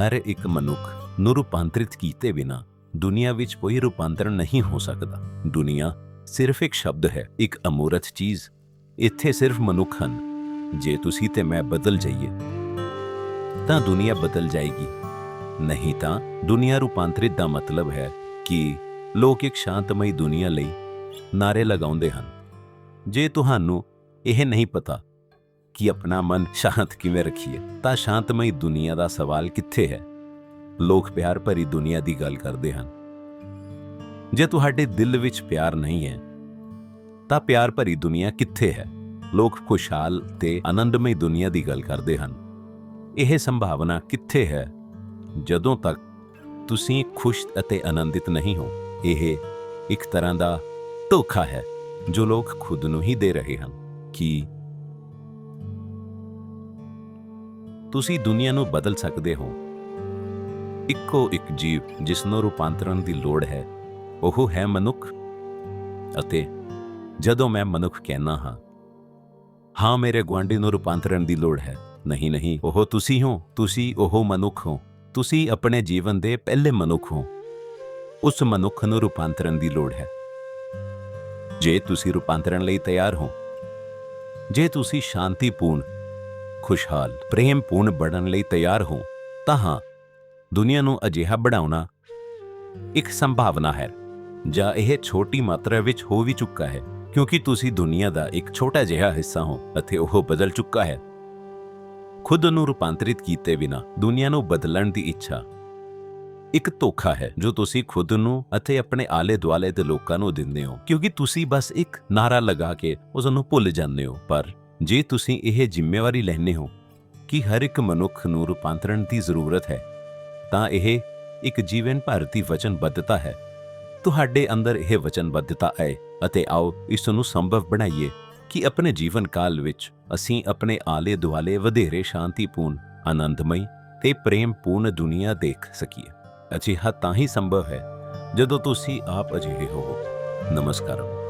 ਹਰ ਇੱਕ ਮਨੁੱਖ ਨੂੰ ਰੂਪਾਂਤਰਿਤ ਕੀਤੇ ਬਿਨਾ ਦੁਨੀਆ ਵਿੱਚ ਕੋਈ ਰੂਪਾਂਤਰਣ ਨਹੀਂ ਹੋ ਸਕਦਾ। ਦੁਨੀਆ ਸਿਰਫ ਇੱਕ ਸ਼ਬਦ ਹੈ, ਇੱਕ ਅਮੂਰਤ ਚੀਜ਼। ਇੱਥੇ ਸਿਰਫ ਮਨੁੱਖ ਹਨ। ਜੇ ਤੁਸੀਂ ਤੇ ਮੈਂ ਬਦਲ ਜਾਈਏ, ਤਾਂ ਦੁਨੀਆ ਬਦਲ ਜਾਏਗੀ। ਨਹੀਂ ਤਾਂ ਦੁਨੀਆ ਰੂਪਾਂਤਰਿਤ ਦਾ ਮਤਲਬ ਹੈ ਕਿ ਲੋਕ ਇੱਕ ਸ਼ਾਂਤਮਈ ਦੁਨੀਆ ਲਈ ਨਾਰੇ ਲਗਾਉਂਦੇ ਹਨ। ਜੇ ਤੁਹਾਨੂੰ ਇਹ ਨਹੀਂ ਪਤਾ ਕਿ ਆਪਣਾ ਮਨ ਸ਼ਾਂਤ ਕਿਵੇਂ ਰੱਖੀਏ? ਤਾਂ ਸ਼ਾਂਤਮਈ ਦੁਨੀਆ ਦਾ ਸਵਾਲ ਕਿੱਥੇ ਹੈ? ਲੋਕ ਪਿਆਰ ਭਰੀ ਦੁਨੀਆ ਦੀ ਗੱਲ ਕਰਦੇ ਹਨ। ਜੇ ਤੁਹਾਡੇ ਦਿਲ ਵਿੱਚ ਪਿਆਰ ਨਹੀਂ ਹੈ, ਤਾਂ ਪਿਆਰ ਭਰੀ ਦੁਨੀਆ ਕਿੱਥੇ ਹੈ? ਲੋਕ ਖੁਸ਼ਹਾਲ ਤੇ ਆਨੰਦਮਈ ਦੁਨੀਆ ਦੀ ਗੱਲ ਕਰਦੇ ਹਨ। ਇਹ ਸੰਭਾਵਨਾ ਕਿੱਥੇ ਹੈ? ਜਦੋਂ ਤੱਕ ਤੁਸੀਂ ਖੁਸ਼ ਅਤੇ ਆਨੰਦਿਤ ਨਹੀਂ ਹੋ, ਇਹ ਇੱਕ ਤਰ੍ਹਾਂ ਦਾ ਧੋਖਾ ਹੈ ਜੋ ਲੋਕ ਖੁਦ ਨੂੰ ਹੀ ਦੇ ਰਹੇ ਹਨ ਕਿ ਤੁਸੀਂ ਦੁਨੀਆ ਨੂੰ ਬਦਲ ਸਕਦੇ ਹੋ। ਇੱਕੋ ਇੱਕ ਜੀਵ ਜਿਸ ਨੂੰ ਰੂਪਾਂਤਰਣ ਦੀ ਲੋੜ ਹੈ, ਉਹ ਹੈ ਮਨੁੱਖ। ਅਤੇ ਜਦੋਂ ਮੈਂ ਮਨੁੱਖ ਕਹਿਣਾ ਹਾਂ ਹਾਂ, ਮੇਰੇ ਗੁਆਂਢੀ ਨੂੰ ਰੂਪਾਂਤਰਣ ਦੀ ਲੋੜ ਹੈ। ਨਹੀਂ ਨਹੀਂ, ਉਹ ਤੁਸੀਂ ਹੋ, ਤੁਸੀਂ ਉਹ ਮਨੁੱਖ ਹੋ। ਤੁਸੀਂ ਆਪਣੇ ਜੀਵਨ ਦੇ ਪਹਿਲੇ ਮਨੁੱਖ ਹੋ। ਉਸ ਮਨੁੱਖ ਨੂੰ ਰੂਪਾਂਤਰਣ ਦੀ ਲੋੜ ਹੈ। ਜੇ ਤੁਸੀਂ ਰੂਪਾਂਤਰਣ ਲਈ ਤਿਆਰ ਹੋ, ਜੇ ਤੁਸੀਂ ਸ਼ਾਂਤੀਪੂਰਨ ਖੁਸ਼ਹਾਲ, ਪ੍ਰੇਮਪੂਰਨ ਬਣਨ ਲਈ ਤਿਆਰ ਹੋ, ਤਾਂ ਹਾਂ, ਦੁਨੀਆ ਨੂੰ ਅਜਿਹਾ ਬਣਾਉਣਾ ਇੱਕ ਸੰਭਾਵਨਾ ਹੈ, ਜਾਂ ਇਹ ਛੋਟੀ ਮਾਤਰਾ ਵਿੱਚ ਹੋ ਵੀ ਚੁੱਕਾ ਹੈ, ਕਿਉਂਕਿ ਤੁਸੀਂ ਦੁਨੀਆ ਦਾ ਇੱਕ ਛੋਟਾ ਜਿਹਾ ਹਿੱਸਾ ਹੋ ਅਤੇ ਉਹ ਬਦਲ ਚੁੱਕਾ ਹੈ। ਖੁਦ ਨੂੰ ਰੂਪਾਂਤਰਿਤ ਕੀਤੇ ਬਿਨਾ ਦੁਨੀਆ ਨੂੰ ਬਦਲਣ ਦੀ ਇੱਛਾ ਇੱਕ ਧੋਖਾ ਹੈ, ਜੋ ਤੁਸੀਂ ਖੁਦ ਨੂੰ ਅਤੇ ਆਪਣੇ ਆਲੇ ਦੁਆਲੇ ਦੇ ਲੋਕਾਂ ਨੂੰ ਦਿੰਦੇ ਹੋ, ਕਿਉਂਕਿ ਤੁਸੀਂ ਬਸ ਇੱਕ ਨਾਰਾ ਲਗਾ ਕੇ ਉਸ ਨੂੰ ਭੁੱਲ ਜਾਂਦੇ ਹੋ, ਪਰ ਜੇ ਤੁਸੀਂ ਇਹ ਜ਼ਿੰਮੇਵਾਰੀ ਲੈਂਦੇ ਹੋ ਕਿ ਹਰ ਇੱਕ ਮਨੁੱਖ ਨੂੰ ਰੂਪਾਂਤਰਣ ਦੀ ਜ਼ਰੂਰਤ ਹੈ, ਤਾਂ ਇਹ ਇੱਕ ਜੀਵਨ ਭਾਰਤੀ ਵਚਨਬੱਧਤਾ ਹੈ। ਤੁਹਾਡੇ ਅੰਦਰ ਇਹ ਵਚਨਬੱਧਤਾ ਹੈ ਅਤੇ ਆਓ ਇਸ ਨੂੰ ਸੰਭਵ ਬਣਾਈਏ ਕਿ ਆਪਣੇ ਜੀਵਨ ਕਾਲ ਵਿੱਚ ਅਸੀਂ ਆਪਣੇ ਆਲੇ ਦੁਆਲੇ ਵਧੇਰੇ ਸ਼ਾਂਤੀਪੂਰਨ, ਆਨੰਦਮਈ ਤੇ ਪ੍ਰੇਮਪੂਰਨ ਦੁਨੀਆ ਦੇਖ ਸਕੀਏ। ਅਜਿਹਾ ਤਾਂ ਹੀ ਸੰਭਵ ਹੈ ਜਦੋਂ ਤੁਸੀਂ ਆਪ ਅਜਿਹੇ ਹੋਵੋ। ਨਮਸਕਾਰ।